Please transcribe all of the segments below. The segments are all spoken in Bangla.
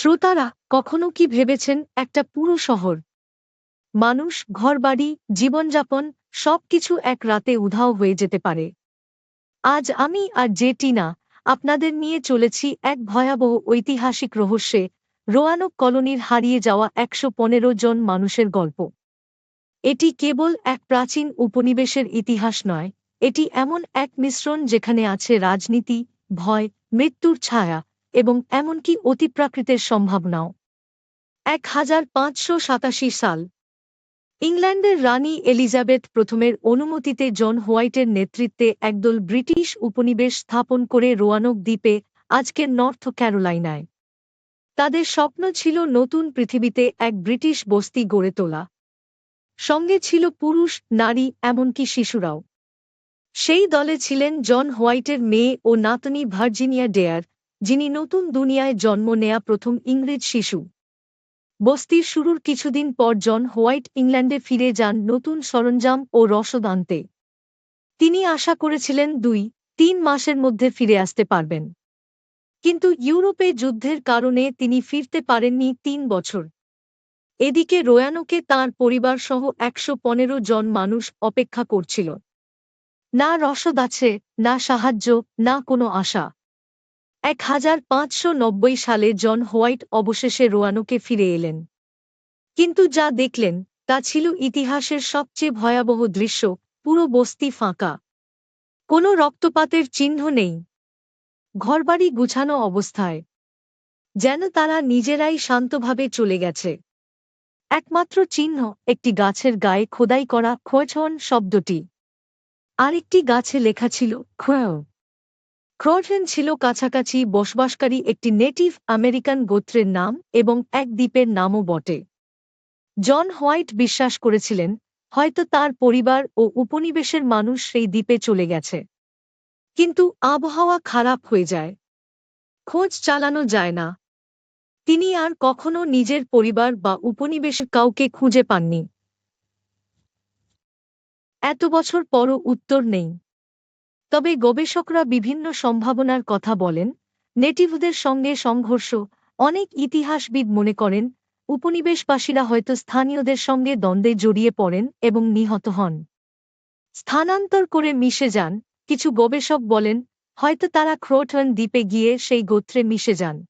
শ্রোতারা কখনো কি ভেবেছেন একটা পুরো শহর? মানুষ, ঘরবাড়ি, জীবনযাপন, সবকিছু এক রাতে উধাও হয়ে যেতে পারে। আজ আমি আর যে টিনা আপনাদের নিয়ে চলেছি এক ভয়াবহ ঐতিহাসিক রহস্যে, রোয়ানক কলোনির হারিয়ে যাওয়া একশো পনেরো জন মানুষের গল্প। এটি কেবল এক প্রাচীন উপনিবেশের ইতিহাস নয়, এটি এমন এক মিশ্রণ যেখানে আছে রাজনীতি, ভয়, মৃত্যুর ছায়া এবং এমনকি অতিপ্রাকৃতের সম্ভাবনাও। এক হাজার পাঁচশো সাতাশি সাল। ইংল্যান্ডের রানী এলিজাবেথ প্রথমের অনুমতিতে জন হোয়াইটের নেতৃত্বে একদল ব্রিটিশ উপনিবেশ স্থাপন করে রোয়ানক দ্বীপে, আজকের নর্থ ক্যারোলাইনায়। তাদের স্বপ্ন ছিল নতুন পৃথিবীতে এক ব্রিটিশ বস্তি গড়ে তোলা। সঙ্গে ছিল পুরুষ, নারী, এমনকি শিশুরাও। সেই দলে ছিলেন জন হোয়াইটের মেয়ে ও নাতনি ভার্জিনিয়া ডেয়ার যিনি নতুন দুনিয়ায় জন্ম নেয়া প্রথম ইংরেজ শিশু। বস্তির শুরুর কিছুদিন পর জন হোয়াইট ইংল্যান্ডে ফিরে যান নতুন সরঞ্জাম ও রসদ আনতে। তিনি আশা করেছিলেন দুই, তিন মাসের মধ্যে ফিরে আসতে পারবেন। কিন্তু ইউরোপে যুদ্ধের কারণে তিনি ফিরতে পারেননি তিন বছর। এদিকে রোয়ানোকে তাঁর পরিবারসহ একশো পনেরো জন মানুষ অপেক্ষা করছিল। না রসদ আছে, না সাহায্য, না কোনো আশা। এক হাজার পাঁচশো নব্বই সালে জন হোয়াইট অবশেষে রোয়ানোকে ফিরে এলেন। কিন্তু যা দেখলেন, তা ছিল ইতিহাসের সবচেয়ে ভয়াবহ দৃশ্য, পুরো বস্তি ফাঁকা। কোনো রক্তপাতের চিহ্ন নেই। ঘরবাড়ি গুছানো অবস্থায়। যেন তারা নিজেরাই শান্তভাবে চলে গেছে। একমাত্র চিহ্ন, একটি গাছের গায়ে খোদাই করা খোঁচন শব্দটি। আরেকটি গাছে লেখা ছিল খোয় ক্রোটন ছিল কাছাকাছি বসবাসকারী একটি নেটিভ আমেরিকান গোত্রের নাম এবং এক দ্বীপের নামও বটে। জন হোয়াইট বিশ্বাস করেছিলেন, হয়তো তার পরিবার ও উপনিবেশের মানুষ সেই দ্বীপে চলে গেছে। কিন্তু আবহাওয়া খারাপ হয়ে যায়। খোঁজ চালানো যায় না। তিনি আর কখনো নিজের পরিবার বা উপনিবেশের কাউকে খুঁজে পাননি। এত বছর পরও উত্তর নেই। তবে গবেষকরা বিভিন্ন সম্ভাবনার কথা বলেন, নেটিভদের সঙ্গে সংঘর্ষ, অনেক ইতিহাসবিদ মনে করেন, উপনিবেশবাসীরা হয়তো স্থানীয়দের সঙ্গে দ্বন্দ্বে জড়িয়ে পড়েন এবং নিহত হন। স্থানান্তর করে মিশে যান, কিছু গবেষক বলেন, হয়তো তারা ক্রোটন দ্বীপে গিয়ে সেই গোত্রে মিশে যান।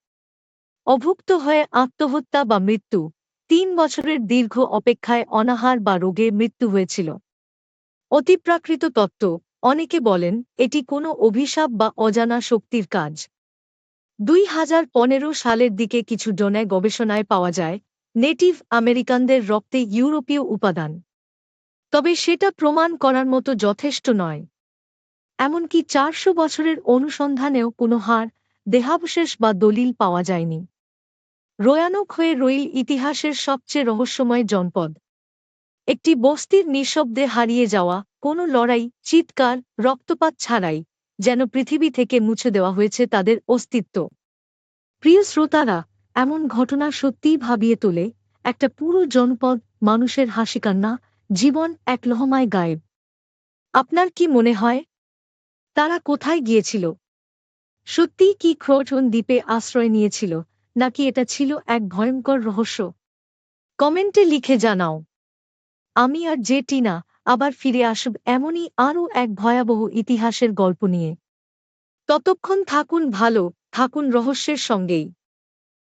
অভুক্ত হয়ে আত্মহত্যা বা মৃত্যু, তিন বছরের দীর্ঘ অপেক্ষায় অনাহার বা রোগে মৃত্যু হয়েছিল। অতিপ্রাকৃত তত্ত্ব অনেকে বলেন, এটি কোনো অভিশাপ বা অজানা শক্তির কাজ। দুই হাজার পনেরো সালের দিকে কিছু ডোনায় গবেষণায় পাওয়া যায়, নেটিভ আমেরিকানদের রক্তে ইউরোপীয় উপাদান। তবে সেটা প্রমাণ করার মতো যথেষ্ট নয়। এমনকি চারশো বছরের অনুসন্ধানেও কোনো হার, দেহাবশেষ বা দলিল পাওয়া যায়নি। রোয়ানক হয়ে রইল ইতিহাসের সবচেয়ে রহস্যময় জনপদ। একটি বস্তির নিঃশব্দে হারিয়ে যাওয়া কোনো লড়াই, চিৎকার, রক্তপাত ছাড়াই, যেন পৃথিবী থেকে মুছে দেওয়া হয়েছে তাদের অস্তিত্ব। প্রিয় শ্রোতারা, এমন ঘটনা সত্যিই ভাবিয়ে তোলে একটা পুরো জনপদ মানুষের হাসিকান্না, জীবন এক লহমায় গায়েব। আপনার কি মনে হয়? তারা কোথায় গিয়েছিল? সত্যিই কি ক্রোটন দ্বীপে আশ্রয় নিয়েছিল, নাকি এটা ছিল এক ভয়ঙ্কর রহস্য? কমেন্টে লিখে জানাও। আমি আর যে টিনা আবার ফিরে আসব এমনই আরও এক ভয়াবহ ইতিহাসের গল্প নিয়ে। ততক্ষণ থাকুন ভালো, থাকুন রহস্যের সঙ্গেই।